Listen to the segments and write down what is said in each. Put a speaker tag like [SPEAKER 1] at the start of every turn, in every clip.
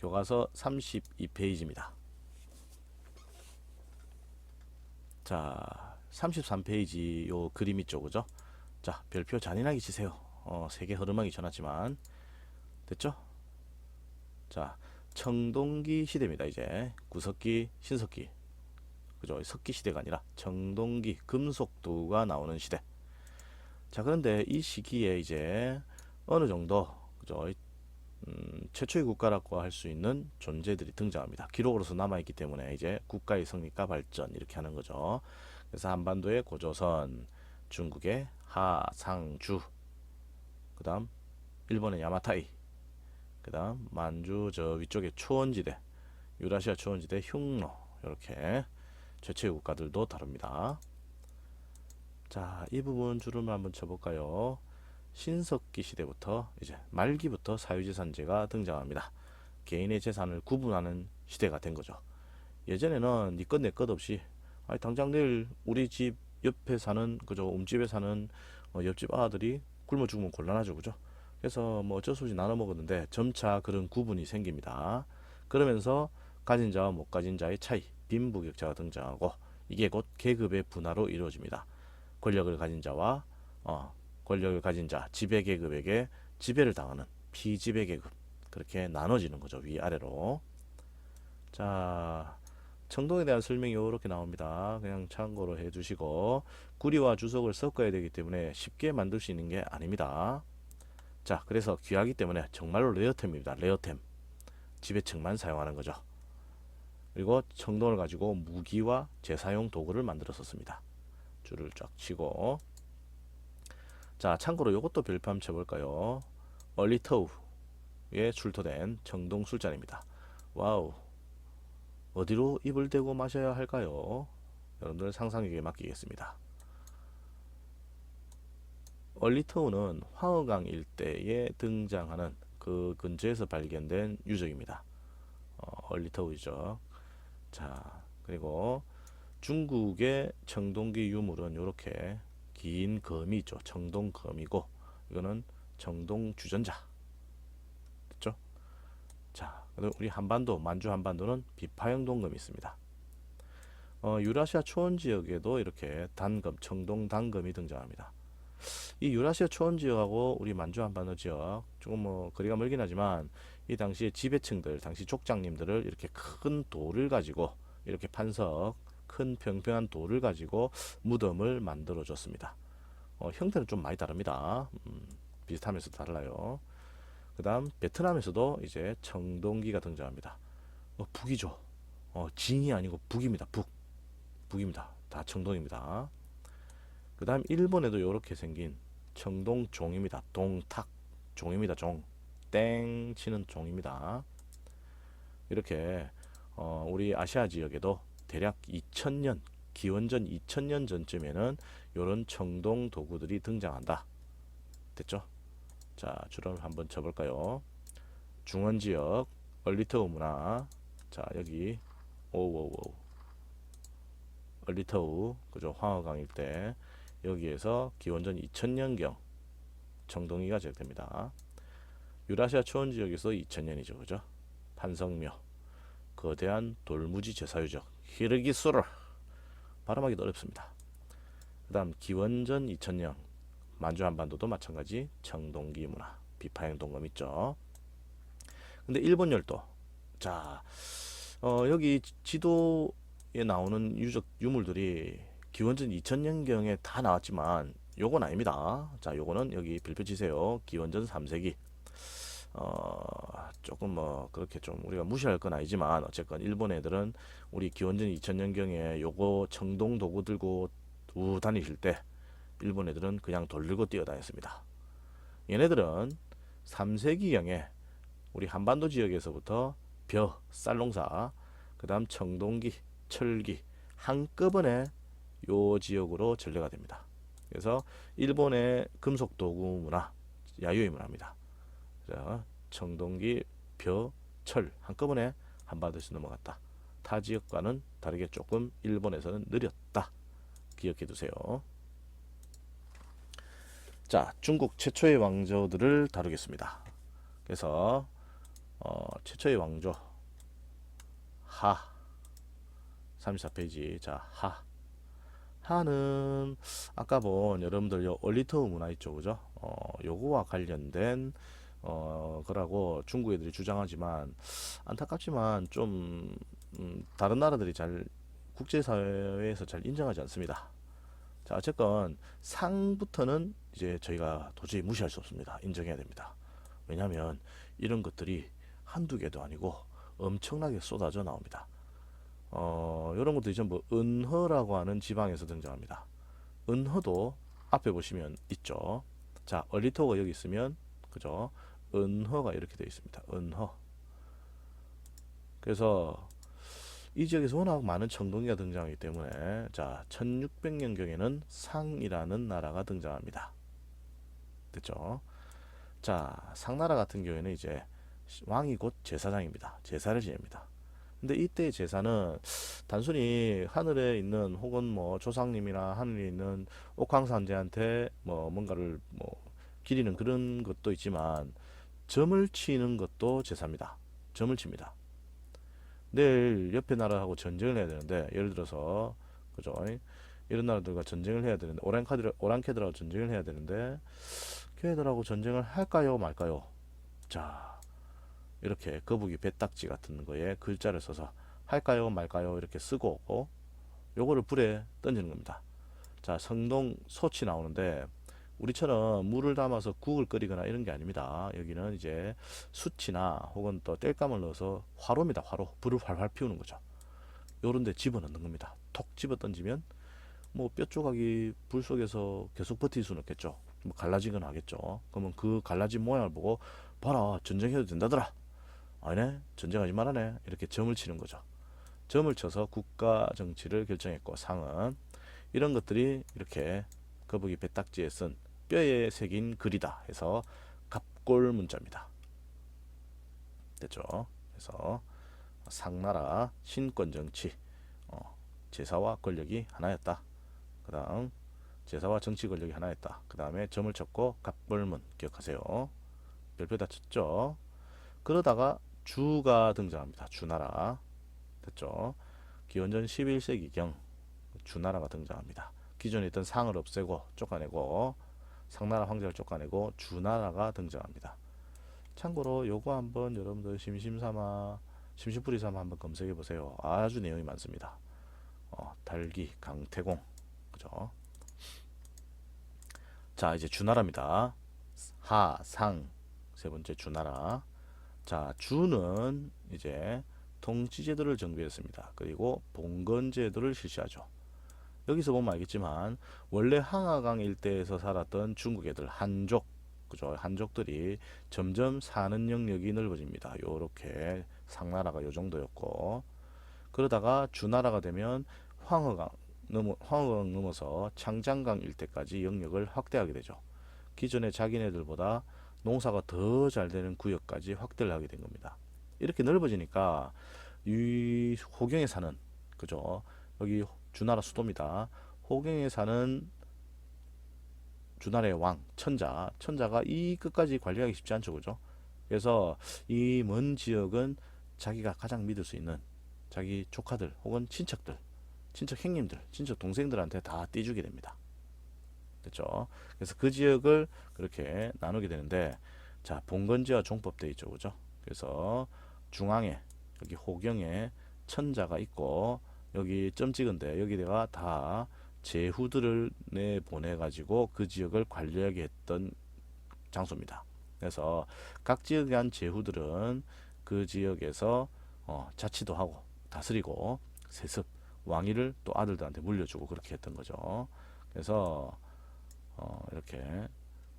[SPEAKER 1] 교과서 32페이지입니다. 자, 33페이지 요 그림 있죠, 그죠? 자, 별표 잔인하게 치세요. 어, 세계 흐름하기 전하지만 됐죠? 자, 청동기 시대입니다. 이제 구석기, 신석기, 그죠? 석기 시대가 아니라 청동기, 금속도가 나오는 시대. 자, 그런데 이 시기에 이제 어느 정도 그죠? 음, 최초의 국가라고 할 수 있는 존재들이 등장합니다. 기록으로서 남아있기 때문에 이제 국가의 성립과 발전 이렇게 하는 거죠. 그래서 한반도의 고조선, 중국의 하상주, 그 다음 일본의 야마타이, 그 다음 만주 저 위쪽에 초원지대, 유라시아 초원지대 흉노 이렇게 최초의 국가들도 다룹니다. 자, 이 부분 주름을 한번 쳐볼까요? 신석기 시대부터 이제 말기부터 사유재산제가 등장합니다. 개인의 재산을 구분하는 시대가 된 거죠. 예전에는 니것 내 것 없이 아니 당장 내일 우리 집 옆에 사는 그저 옴집에 사는 어, 옆집 아들이 굶어 죽으면 곤란하죠, 그죠? 그래서 뭐 어쩔 수 없이 나눠 먹었는데 점차 그런 구분이 생깁니다. 그러면서 가진 자와 못 가진 자의 차이, 빈부격차가 등장하고 이게 곧 계급의 분화로 이루어집니다. 권력을 가진 자와 어, 권력을 가진 자, 지배 계급에게 지배를 당하는 피지배 계급 그렇게 나눠지는 거죠 위아래로. 자, 청동에 대한 설명이 이렇게 나옵니다. 그냥 참고로 해 주시고 구리와 주석을 섞어야 되기 때문에 쉽게 만들 수 있는 게 아닙니다. 자, 그래서 귀하기 때문에 정말로 레어템입니다. 레어템. 지배층만 사용하는 거죠. 그리고 청동을 가지고 무기와 재사용 도구를 만들었었습니다. 줄을 쫙 치고 자 참고로 이것도 한번 쳐볼까요? 얼리터우에 출토된 청동 술잔입니다. 와우 어디로 입을 대고 마셔야 할까요? 여러분들 상상력에 맡기겠습니다. 얼리터우는 황허강 일대에 등장하는 그 근처에서 발견된 유적입니다. 어, 얼리터우 유적. 자 그리고 중국의 청동기 유물은 이렇게 긴 검이 있죠. 청동 검이고 이거는 청동 주전자. 됐죠? 자, 그리고 우리 한반도 만주 한반도는 비파형 동검이 있습니다. 어, 유라시아 초원 지역에도 이렇게 단검, 청동 단검이 등장합니다. 이 유라시아 초원 지역하고 우리 만주 한반도 지역 조금 뭐 거리가 멀긴 하지만 이 당시에 지배층들, 당시 족장님들을 이렇게 큰 돌을 가지고 이렇게 판석 큰 평평한 돌을 가지고 무덤을 만들어 줬습니다. 어, 형태는 좀 많이 다릅니다. 음, 비슷하면서 달라요. 그 다음 베트남에서도 이제 청동기가 등장합니다. 어, 북이죠. 어, 진이 아니고 북입니다. 북. 북입니다. 다 청동입니다. 그 다음 일본에도 이렇게 생긴 청동종입니다. 동탁 종입니다. 종. 땡 치는 종입니다. 이렇게 어, 우리 아시아 지역에도 대략 2000년 기원전 2000년 전쯤에는 이런 청동 도구들이 등장한다. 됐죠? 자, 줄을 한번 쳐볼까요? 중원 지역 얼리터우 문화. 자, 여기 오오오 얼리터우 그죠? 황허강 일대 여기에서 기원전 2000년경 청동이가 제작됩니다. 유라시아 초원 지역에서 2000년이죠, 그죠? 판성묘 거대한 돌무지 제사유적 히르기수르 발음하기도 어렵습니다. 그 다음 기원전 2000년 만주 한반도도 마찬가지 청동기 문화 비파형 동검 있죠. 근데 일본 열도 자 어, 여기 지도에 나오는 유적 유물들이 기원전 2000년경에 다 나왔지만 요건 아닙니다. 자 요거는 여기 별표 치세요. 기원전 3세기 어, 조금 뭐 그렇게 좀 우리가 무시할 건 아니지만 어쨌건 일본 애들은 우리 기원전 2000년경에 요거 청동 도구 들고 우 다니실 때 일본 애들은 그냥 돌 들고 뛰어다녔습니다. 얘네들은 3세기경에 우리 한반도 지역에서부터 벼, 쌀농사, 그 다음 청동기, 철기 한꺼번에 요 지역으로 전래가 됩니다. 그래서 일본의 금속 도구 문화, 야유의 문화입니다. 자, 청동기, 벼, 철 한꺼번에 한반도에서 넘어갔다. 타 지역과는 다르게 조금 일본에서는 느렸다. 기억해 두세요. 자, 중국 최초의 왕조들을 다루겠습니다. 그래서 어, 최초의 왕조 하 34페이지 자 하 하는 아까 본 여러분들 요 얼리터 문화 있죠 그죠 어 요거와 관련된 어 거라고 중국 애들이 주장하지만 안타깝지만 좀 음, 다른 나라들이 잘 국제사회에서 잘 인정하지 않습니다 자 어쨌건 상부터는 이제 저희가 도저히 무시할 수 없습니다 인정해야 됩니다 왜냐하면 이런 것들이 한두 개도 아니고 엄청나게 쏟아져 나옵니다 어, 이런 것들이 전부 은허라고 하는 지방에서 등장합니다. 은허도 앞에 보시면 있죠. 자, 얼리터가 여기 있으면 그죠? 은허가 이렇게 되어 있습니다. 은허. 그래서 이 지역에서 워낙 많은 청동기가 등장하기 때문에 자, 1600년경에는 상이라는 나라가 등장합니다. 됐죠? 자, 상나라 같은 경우에는 이제 왕이 곧 제사장입니다. 제사를 지냅니다. 근데 이때 제사는 단순히 하늘에 있는 혹은 뭐 조상님이나 하늘에 있는 옥황상제한테 뭐 뭔가를 뭐 기리는 그런 것도 있지만 점을 치는 것도 제사입니다. 점을 칩니다. 내일 옆에 나라하고 전쟁을 해야 되는데 예를 들어서 그죠? 이런 나라들과 전쟁을 해야 되는데 오랑카들 오랑캐들하고 전쟁을 해야 되는데 걔들하고 전쟁을 할까요 말까요? 자 이렇게 거북이 배딱지 같은 거에 글자를 써서 할까요 말까요 이렇게 쓰고 어? 요거를 불에 던지는 겁니다. 자 성동 소치 나오는데 우리처럼 물을 담아서 국을 끓이거나 이런 게 아닙니다. 여기는 이제 수치나 혹은 또 땔감을 넣어서 화로입니다. 화로 불을 활활 피우는 거죠. 요런 데 집어넣는 겁니다. 톡 집어 던지면 뭐 뼈 조각이 불 속에서 계속 버틸 수는 없겠죠. 뭐 갈라지거나 하겠죠. 그러면 그 갈라진 모양을 보고 봐라 전쟁해도 된다더라. 아니네 전쟁하지 말아네 이렇게 점을 치는 거죠. 점을 쳐서 국가 정치를 결정했고 상은 이런 것들이 이렇게 거북이 배딱지에 쓴 뼈에 새긴 글이다 해서 갑골 문자입니다. 됐죠? 그래서 상나라 신권 정치 어, 제사와 권력이 하나였다. 그 다음 제사와 정치 권력이 하나였다. 그 다음에 점을 쳤고 갑골문 기억하세요. 별표 다 쳤죠. 그러다가 주가 등장합니다. 주나라. 됐죠? 기원전 11세기경 주나라가 등장합니다. 기존에 있던 상을 없애고 쫓아내고 상나라 황제를 쫓아내고 주나라가 등장합니다. 참고로 요거 한번 여러분들 심심삼아 심심풀이 삼아 한번 검색해 보세요. 아주 내용이 많습니다. 어, 달기 강태공 그죠? 자 이제 주나라입니다. 하상 세 번째 주나라 자, 주는 이제 통치제도를 정비했습니다. 그리고 봉건제도를 실시하죠. 여기서 보면 알겠지만 원래 항하강 일대에서 살았던 중국 애들 한족 그죠 한족들이 점점 사는 영역이 넓어집니다. 요렇게 상나라가 요 정도였고 그러다가 주나라가 되면 황허강 넘어 황허강 넘어서 창장강 일대까지 영역을 확대하게 되죠. 기존에 자기네들보다 농사가 더 잘 되는 구역까지 확대를 하게 된 겁니다. 이렇게 넓어지니까 이 호경에 사는 그죠? 여기 주나라 수도입니다. 호경에 사는 주나라의 왕 천자 천자가 이 끝까지 관리하기 쉽지 않죠, 그죠? 그래서 이 먼 지역은 자기가 가장 믿을 수 있는 자기 조카들 혹은 친척들, 친척 형님들, 친척 동생들한테 다 떼주게 됩니다. 됐죠? 그래서 그 지역을 그렇게 나누게 되는데 자 봉건지와 종법돼 있죠, 그죠? 그래서 중앙에 여기 호경에 천자가 있고 여기 점 찍은데 여기다가 다 제 후들을 내 보내 가지고 그 지역을 관리하게 했던 장소입니다. 그래서 각 지역에 한 제후들은 그 지역에서 어, 자치도 하고 다스리고 세습 왕위를 또 아들들한테 물려주고 그렇게 했던 거죠. 그래서 어, 이렇게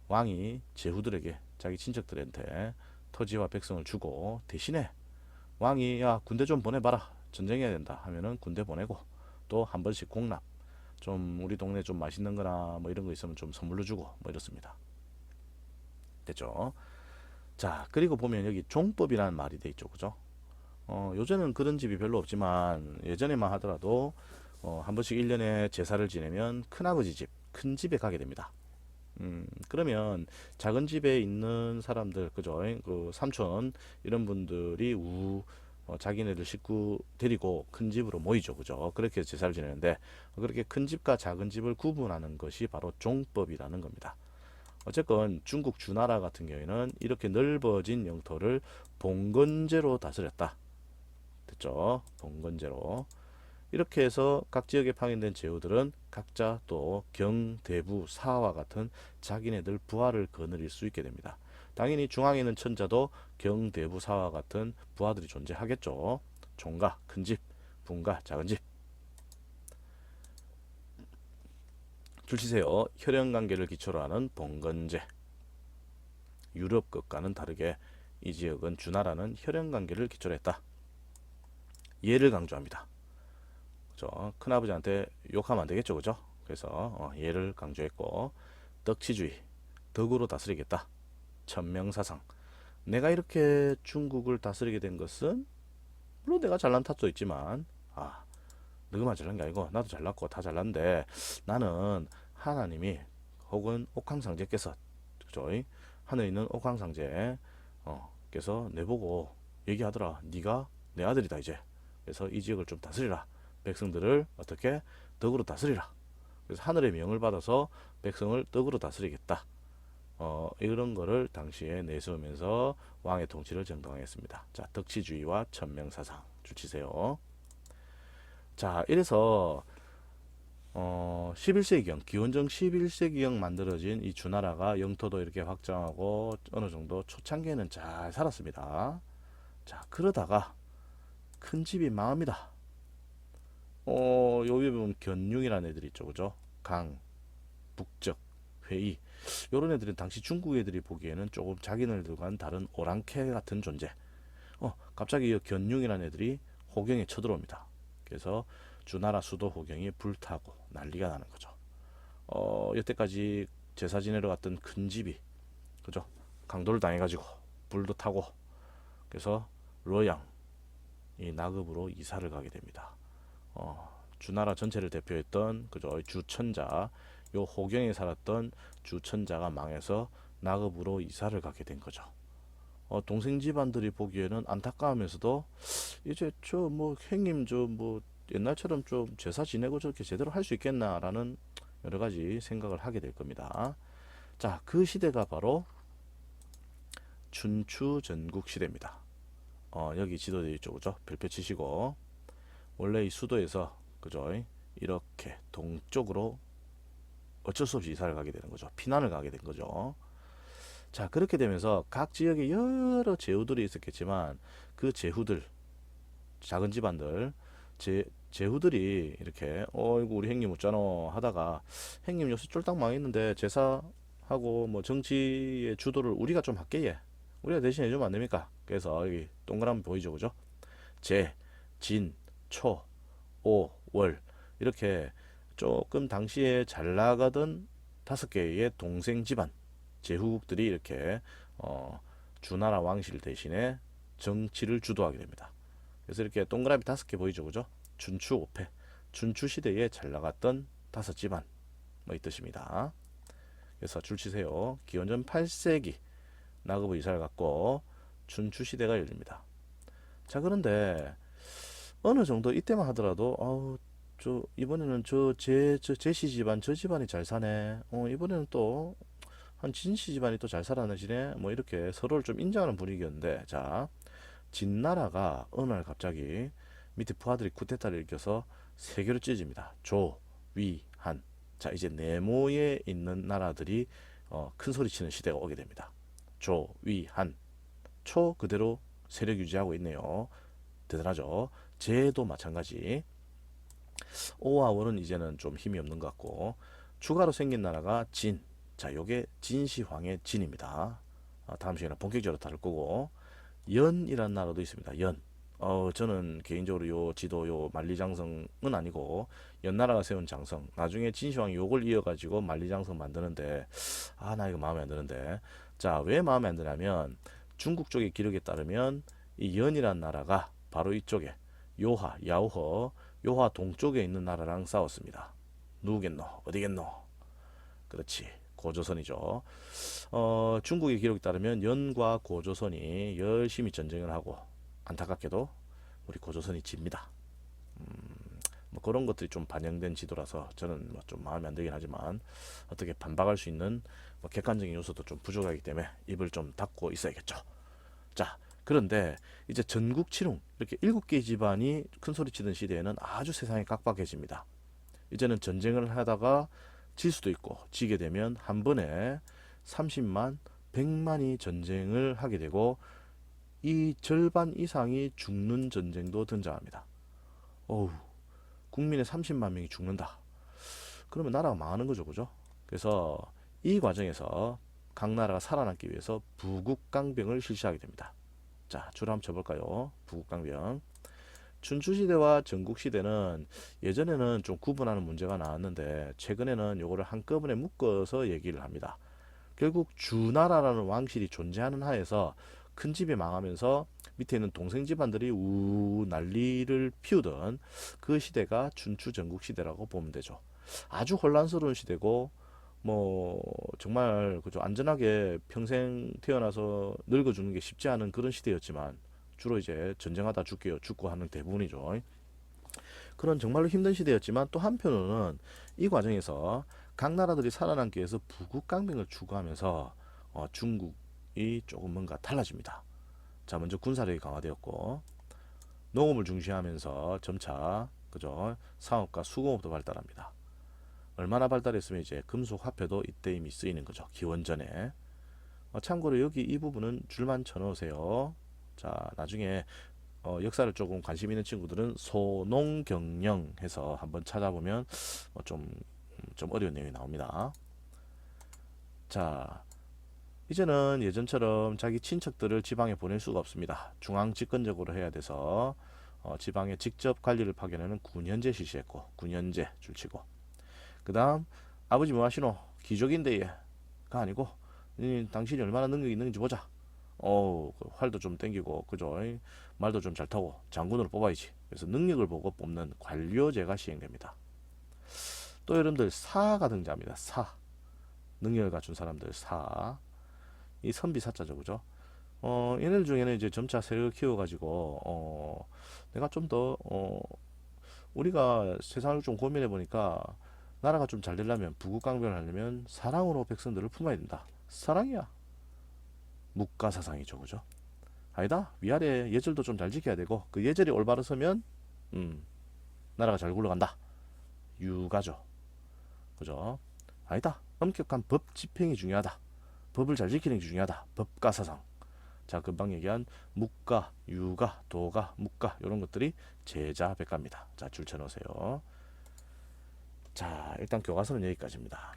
[SPEAKER 1] 왕이 제후들에게 자기 친척들한테 토지와 백성을 주고 대신에 왕이 야 군대 좀 보내봐라 전쟁해야 된다 하면은 군대 보내고 또 한 번씩 공납 좀 우리 동네 좀 맛있는 거나 뭐 이런 거 있으면 좀 선물로 주고 뭐 이렇습니다 됐죠 자 그리고 보면 여기 종법이라는 말이 돼 있죠 그죠 어 요새는 그런 집이 별로 없지만 예전에만 하더라도 어, 한 번씩 1년에 제사를 지내면 큰아버지 집 큰 집에 가게 됩니다. 음, 그러면 작은 집에 있는 사람들, 그죠? 그 삼촌 이런 분들이 우 어, 자기네들 식구 데리고 큰 집으로 모이죠, 그죠? 그렇게 제사를 지내는데 그렇게 큰 집과 작은 집을 구분하는 것이 바로 종법이라는 겁니다. 어쨌건 중국 주나라 같은 경우에는 이렇게 넓어진 영토를 봉건제로 다스렸다. 됐죠? 봉건제로. 이렇게 해서 각 지역에 파견된 제후들은 각자 또 경, 대부, 사와 같은 자기네들 부하를 거느릴 수 있게 됩니다. 당연히 중앙에 있는 천자도 경, 대부, 사와 같은 부하들이 존재하겠죠. 종가, 큰 집, 분가, 작은 집. 줄치세요. 혈연 관계를 기초로 하는 봉건제. 유럽 것과는 다르게 이 지역은 주나라는 혈연 관계를 기초로 했다. 예를 강조합니다. 그죠? 큰아버지한테 욕하면 안 되겠죠, 그죠? 그래서 어, 예를 강조했고 덕치주의, 덕으로 다스리겠다. 천명사상. 내가 이렇게 중국을 다스리게 된 것은 물론 내가 잘난 탓도 있지만 아 너만 잘난 게 아니고 나도 잘났고 다 잘났는데 나는 하나님이 혹은 옥황상제께서 그죠? 하늘에 있는 옥황상제 어, 께서 내보고 얘기하더라. 네가 내 아들이다 이제. 그래서 이 지역을 좀 다스리라. 백성들을 어떻게 덕으로 다스리라. 그래서 하늘의 명을 받아서 백성을 덕으로 다스리겠다. 어, 이런 거를 당시에 내세우면서 왕의 통치를 정당화했습니다. 자, 덕치주의와 천명사상 주치세요. 자, 이래서 어, 11세기경, 기원전 11세기경 만들어진 이 주나라가 영토도 이렇게 확장하고 어느 정도 초창기에는 잘 살았습니다. 자, 그러다가 큰 집이 망합니다. 어, 여기 보면 견융이라는 애들이 있죠. 그죠? 강, 북적, 회의. 요런 애들은 당시 중국 애들이 보기에는 조금 자기네들과는 다른 오랑캐 같은 존재. 어, 갑자기 이 견융이라는 애들이 호경에 쳐들어옵니다. 그래서 주나라 수도 호경이 불타고 난리가 나는 거죠. 어, 여태까지 제사 지내러 갔던 큰 집이 그죠? 강도를 당해가지고 불도 타고 그래서 러양 이 나급으로 이사를 가게 됩니다. 어, 주나라 전체를 대표했던 그죠 주천자 요 호경에 살았던 주천자가 망해서 나급으로 이사를 가게 된 거죠. 어, 동생 집안들이 보기에는 안타까우면서도 이제 저 뭐 형님 저 뭐 옛날처럼 좀 제사 지내고 저렇게 제대로 할 수 있겠나라는 여러 가지 생각을 하게 될 겁니다. 자, 그 시대가 바로 춘추 전국 시대입니다. 어, 여기 있죠, 그죠? 별표 치시고 원래 이 수도에서 그죠? 이렇게 동쪽으로 어쩔 수 없이 이사를 가게 되는 거죠. 피난을 가게 된 거죠. 자, 그렇게 되면서 각 지역에 여러 제후들이 있었겠지만 그 제후들 작은 집안들 제 제후들이 이렇게 어이구 우리 형님 웃잖아 하다가 형님 요새 쫄딱 망했는데 제사하고 뭐 정치의 주도를 우리가 좀 할게 예. 우리가 대신 해 주면 안 됩니까? 그래서 여기 동그라미 보이죠, 그죠? 제, 진, 초, 오, 월 이렇게 조금 당시에 잘 나가던 다섯 개의 동생 집안 제후국들이 이렇게 어, 주나라 왕실 대신에 정치를 주도하게 됩니다. 그래서 이렇게 동그라미 다섯 개 보이죠, 그죠? 춘추 오패, 춘추 시대에 잘 나갔던 다섯 집안 뭐 이 뜻입니다. 그래서 줄치세요. 기원전 8세기 나급의 이사를 갖고 춘추 시대가 열립니다. 자 그런데 어느 정도 이때만 하더라도 아우 저 이번에는 저 제 저 제 시 집안 저 집안이 잘 사네. 어 이번에는 또 한 진 씨 집안이 또 잘 살아나시네. 뭐 이렇게 서로를 좀 인정하는 분위기였는데 자 진나라가 어느 날 갑자기 밑에 부하들이 쿠데타를 일으켜서 세 개로 찢어집니다. 조, 위, 한. 자 이제 네모에 있는 나라들이 어, 큰 소리 치는 시대가 오게 됩니다. 조, 위, 한. 초 그대로 세력 유지하고 있네요. 대단하죠. 제도 마찬가지. 오와 월은 이제는 좀 힘이 없는 것 같고 추가로 생긴 나라가 진. 자, 요게 진시황의 진입니다. 아, 다음 시간에 본격적으로 다룰 거고 연이라는 나라도 있습니다. 연. 어, 저는 개인적으로 요 지도 요 만리장성은 아니고 연나라가 세운 장성. 나중에 진시황이 요걸 이어가지고 만리장성 만드는데 아, 나 이거 마음에 안 드는데. 자, 왜 마음에 안 드냐면 중국 쪽의 기록에 따르면 이 연이란 나라가 바로 이쪽에 요하, 야오허, 요하 동쪽에 있는 나라랑 싸웠습니다. 누구겠노? 어디겠노? 그렇지. 고조선이죠. 어, 중국의 기록에 따르면 연과 고조선이 열심히 전쟁을 하고 안타깝게도 우리 고조선이 집니다. 음, 뭐 그런 것들이 좀 반영된 지도라서 저는 뭐 좀 마음에 안 들긴 하지만 어떻게 반박할 수 있는 뭐 객관적인 요소도 좀 부족하기 때문에 입을 좀 닫고 있어야겠죠. 자, 그런데 이제 전국 칠흥 이렇게 일곱 개 집안이 큰 소리 치던 시대에는 아주 세상이 깍박해집니다. 이제는 전쟁을 하다가 질 수도 있고 지게 되면 한 번에 30만, 100만이 전쟁을 하게 되고 이 절반 이상이 죽는 전쟁도 등장합니다. 어우, 국민의 30만 명이 죽는다. 그러면 나라가 망하는 거죠, 그죠? 그래서 이 과정에서 각 나라가 살아남기 위해서 부국 강병을 실시하게 됩니다. 자, 줄 한번 쳐볼까요? 부국강병. 춘추시대와 전국시대는 예전에는 좀 구분하는 문제가 나왔는데 최근에는 요거를 한꺼번에 묶어서 얘기를 합니다. 결국 주나라라는 왕실이 존재하는 하에서 큰 집이 망하면서 밑에 있는 동생 집안들이 우 난리를 피우던 그 시대가 춘추 전국 시대라고 보면 되죠. 아주 혼란스러운 시대고 뭐 정말 그죠 안전하게 평생 태어나서 늙어주는 게 쉽지 않은 그런 시대였지만 주로 이제 전쟁하다 죽게요 죽고 하는 대부분이죠. 그런 정말로 힘든 시대였지만 또 한편으로는 이 과정에서 각 나라들이 살아남기 위해서 부국 강병을 추구하면서 어, 중국이 조금 뭔가 달라집니다. 자 먼저 군사력이 강화되었고 농업을 중시하면서 점차 그죠 상업과 수공업도 발달합니다. 얼마나 발달했으면 이제 금속 화폐도 이때 이미 쓰이는 거죠. 기원전에. 어, 참고로 여기 이 부분은 줄만 쳐놓으세요. 자 나중에 어, 역사를 조금 관심 있는 친구들은 소농경령 해서 한번 찾아보면 어, 좀, 음, 좀 어려운 내용이 나옵니다. 자, 이제는 예전처럼 자기 친척들을 지방에 보낼 수가 없습니다. 중앙 집권적으로 해야 돼서 어, 지방에 직접 관리를 파견하는 군현제 실시했고 군현제 줄치고 그 다음 아버지 뭐 하시노? 기족인데 얘가 아니고 이, 당신이 얼마나 능력이 있는지 보자. 어그 활도 좀 땡기고 그죠? 이, 말도 좀 잘 타고 장군으로 뽑아야지. 그래서 능력을 보고 뽑는 관료제가 시행됩니다. 또 여러분들 사가 등장합니다. 사. 능력을 갖춘 사람들 사. 이 선비 사자죠 그죠? 어 얘네들 중에는 이제 점차 세력을 키워가지고 어 내가 좀더 어 우리가 세상을 좀 고민해 보니까 나라가 좀 잘 되려면 부국강변을 하려면 사랑으로 백성들을 품어야 된다. 사랑이야. 묵가사상이죠, 그죠? 아니다. 위아래 예절도 좀 잘 지켜야 되고 그 예절이 올바로 서면 음 나라가 잘 굴러간다. 유가죠, 그죠? 아니다. 엄격한 법 집행이 중요하다. 법을 잘 지키는 게 중요하다. 법가사상. 자, 금방 얘기한 묵가, 유가, 도가, 묵가 이런 것들이 제자 백가입니다. 자, 줄 쳐놓으세요. 자, 일단 교과서는 여기까지입니다.